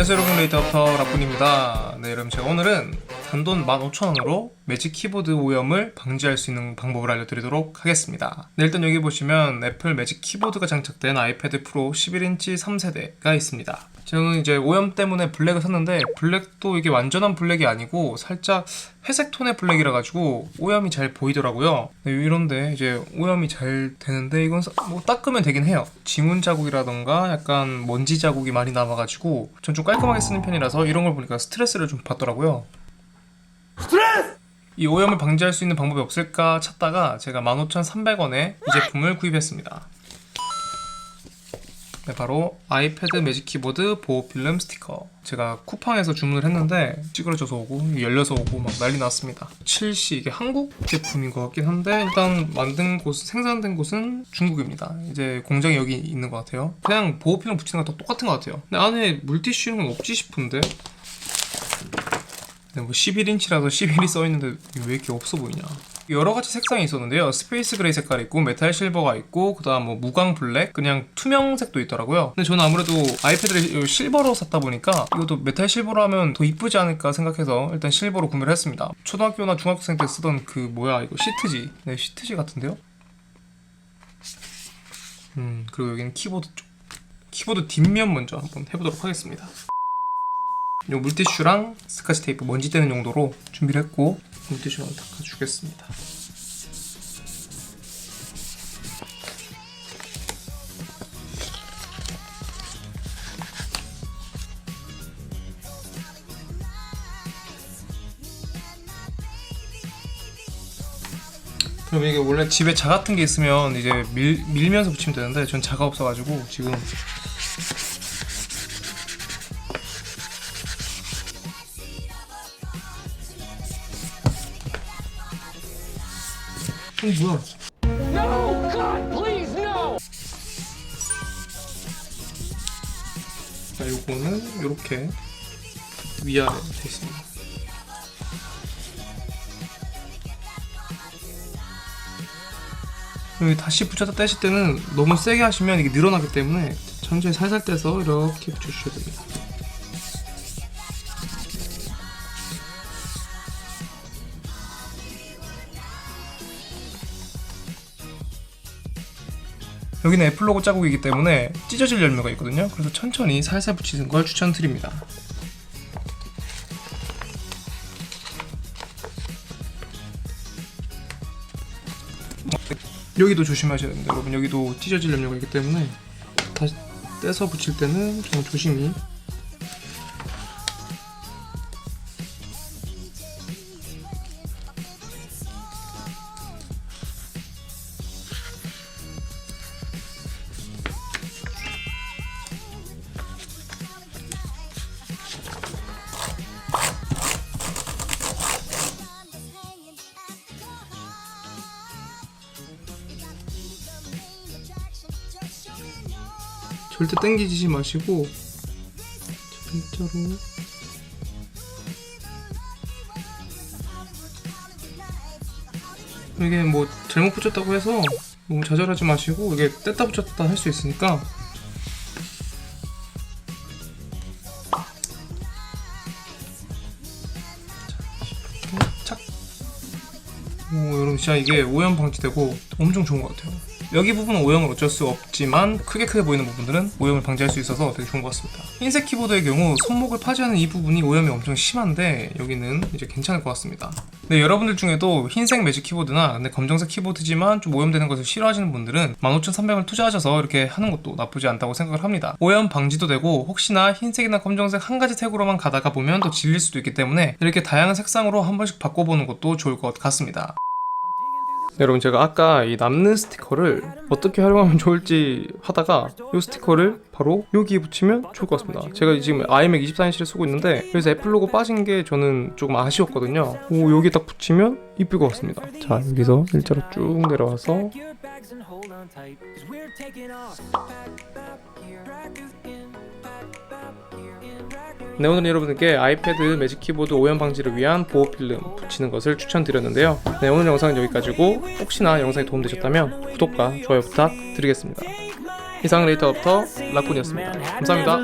안녕하세요 여러분. 레이더터 라쿤입니다. 네 여러분 제가 오늘은 단돈 15,000원으로 매직 키보드 오염을 방지할 수 있는 방법을 알려드리도록 하겠습니다. 네 일단 여기 보시면 애플 매직 키보드가 장착된 아이패드 프로 11인치 3세대가 있습니다 저는 이제 오염 때문에 블랙을 샀는데 블랙도 이게 완전한 블랙이 아니고 살짝 회색 톤의 블랙이라 가지고 오염이 잘 보이더라고요. 네, 이런데 이제 오염이 잘 되는데 이건 사- 뭐 닦으면 되긴 해요. 지문 자국이라던가 약간 먼지 자국이 많이 남아가지고 전 좀 깔끔하게 쓰는 편이라서 이런 걸 보니까 스트레스를 좀 받더라고요. 이 오염을 방지할 수 있는 방법이 없을까 찾다가 제가 15,300원에 이 제품을 구입했습니다. 네, 바로 아이패드 매직 키보드 보호 필름 스티커. 제가 쿠팡에서 주문을 했는데 찌그러져서 오고 열려서 오고 막 난리 났습니다. 7시 이게 한국 제품인 것 같긴 한데 일단 만든 곳 생산된 곳은 중국입니다. 이제 공장이 여기 있는 것 같아요. 그냥 보호 필름 붙이는 거랑 똑같은 것 같아요. 근데 안에 물티슈 이런 건 없지 싶은데. 네, 뭐 11인치라서 11이 써 있는데 왜 이렇게 없어 보이냐? 여러 가지 색상이 있었는데요. 스페이스 그레이 색깔 있고 메탈 실버가 있고 그다음 뭐 무광 블랙, 그냥 투명색도 있더라고요. 근데 저는 아무래도 아이패드를 실버로 샀다 보니까 이것도 메탈 실버로 하면 더 이쁘지 않을까 생각해서 일단 실버로 구매를 했습니다. 초등학교나 중학생 때 쓰던 그 뭐야 이거 시트지, 네 시트지 같은데요. 음 그리고 여기는 키보드 쪽. 키보드 뒷면 먼저 한번 해보도록 하겠습니다. 요 물티슈랑 스카치 테이프 먼지 떼는 용도로 준비를 했고 물티슈랑 닦아주겠습니다. 그럼 이게 원래 집에 자 같은 게 있으면 이제 밀, 밀면서 붙이면 되는데 전 자가 없어가지고 지금 뭐야? No! God, please, no! 자, 요거는 요렇게 위아래 돼 있습니다. 여기 다시 붙였다 떼실 때는 너무 세게 하시면 이게 늘어나기 때문에 천천히 살살 떼서 이렇게 붙여주셔야 됩니다. 여기는 애플 로고 자국이기 때문에 찢어질 열매가 있거든요. 그래서 천천히 살살 붙이는 걸 추천드립니다. 여기도 조심하셔야 됩니다. 여러분 여기도 찢어질 염려가 있기 때문에 다시 떼서 붙일 때는 좀 조심히 절대 땡기지 마시고 진짜로 이게 뭐 잘못 붙였다고 해서 너무 좌절하지 마시고 이게 뗐다 붙였다 할 수 있으니까 착. 오, 여러분 진짜 이게 오염 방지되고 엄청 좋은 것 같아요. 여기 부분은 오염을 어쩔 수 없지만 크게 크게 보이는 부분들은 오염을 방지할 수 있어서 되게 좋은 것 같습니다. 흰색 키보드의 경우 손목을 파지하는 이 부분이 오염이 엄청 심한데 여기는 이제 괜찮을 것 같습니다. 네, 여러분들 중에도 흰색 매직 키보드나 근데 검정색 키보드지만 좀 오염되는 것을 싫어하시는 분들은 15,300원 투자하셔서 이렇게 하는 것도 나쁘지 않다고 생각을 합니다. 오염 방지도 되고 혹시나 흰색이나 검정색 한 가지 색으로만 가다가 보면 또 질릴 수도 있기 때문에 이렇게 다양한 색상으로 한 번씩 바꿔보는 것도 좋을 것 같습니다. 여러분 제가 아까 이 남는 스티커를 어떻게 활용하면 좋을지 하다가 이 스티커를 바로 여기에 붙이면 좋을 것 같습니다. 제가 지금 아이맥 24인치를 쓰고 있는데 여기서 애플 로고 빠진 게 저는 조금 아쉬웠거든요. 오 여기 딱 붙이면 이쁠 것 같습니다. 자 여기서 일자로 쭉 내려와서 bags and hold on tight, cause we're taking off. 네 오늘 여러분들께 아이패드 매직 키보드 오염 방지를 위한 보호 필름 붙이는 것을 추천드렸는데요. 네 오늘 영상은 여기까지고 혹시나 영상이 도움되셨다면 구독과 좋아요 부탁드리겠습니다. 이상 레이터부터 라쿤이었습니다. 감사합니다.